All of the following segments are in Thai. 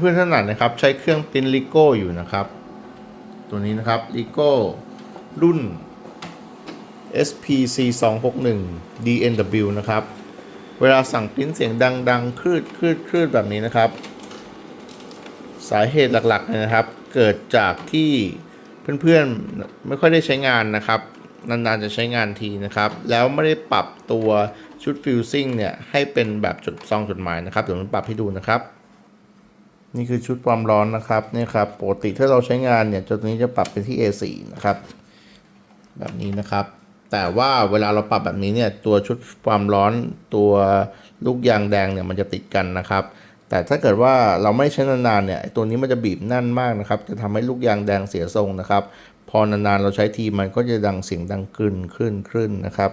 เพื่อนๆท่านไหนะครับ ใช้เครื่องปิ้นลิโก้อยู่นะครับ ตัวนี้นะครับลิโก้รุ่น SPC 2 6 1 DNW นะครับ เวลาสั่งปิ้นเสียงดังๆคลืดคลืดคลืดแบบนี้นะครับ สาเหตุหลักๆเลยนะครับ เกิดจากที่เพื่อนๆไม่ค่อยได้ใช้งานนะครับ นานๆจะใช้งานทีนะครับ แล้วไม่ได้ปรับตัวชุดฟิวซิ่งเนี่ย ให้เป็นแบบจดซองจดหมายนะครับเดี๋ยวผมปรับให้ดูนะครับ นี่คือชุดความร้อนนะครับนี่ครับปกติถ้าเราใช้งานเนี่ยตัวนี้จะปรับเป็นที่ A4 นะครับ แบบนี้นะครับ แต่ว่าเวลาเราปรับแบบนี้เนี่ยตัวชุดความร้อนตัวลูกยางแดงเนี่ยมันจะติดกันนะครับ แต่ถ้าเกิดว่าเราไม่ใช้นานๆเนี่ยตัวนี้มันจะบีบแน่นมากนะครับ จะทำให้ลูกยางแดงเสียทรงนะครับ พอนานๆเราใช้ทีมันก็จะดังเสียงดังขึ้นขึ้นขึ้นนะครับ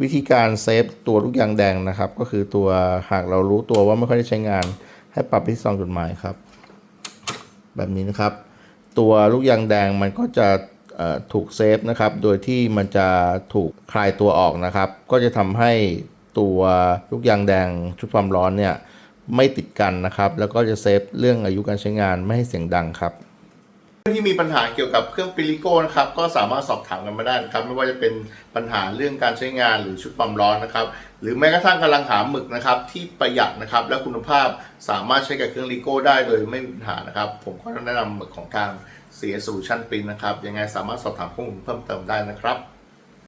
วิธีการเซฟตัวลูกยางแดงนะครับ ก็คือตัวหากเรารู้ตัวว่าไม่ค่อยได้ใช้งาน ให้ปรับที่ซองจดหมายครับ แบบนี้นะครับ ตัวลูกยางแดงมันก็จะถูกเซฟนะครับ โดยที่มันจะถูกคลายตัวออกนะครับ ก็จะทำให้ตัวลูกยางแดงชุดความร้อนเนี่ยไม่ติดกันนะครับ แล้วก็จะเซฟเรื่องอายุการใช้งานไม่ให้เสียงดังครับ ที่มีปัญหาเกี่ยวกับเครื่องปริลิโก้นะครับก็สามารถสอบถามกันมาได้นะครับไม่ว่าจะเป็นปัญหาเรื่องการใช้งานหรือชุดความร้อนนะครับหรือแม้กระทั่งกำลังหาหมึกนะครับที่ประหยัดนะครับและคุณภาพสามารถใช้กับเครื่องลิโก้ได้โดยไม่มีปัญหานะครับผมก็แนะนำหมึกของทาง CS Solution Print นะครับยังไงสามารถสอบถามข้อมูลเพิ่มเติมได้นะครับ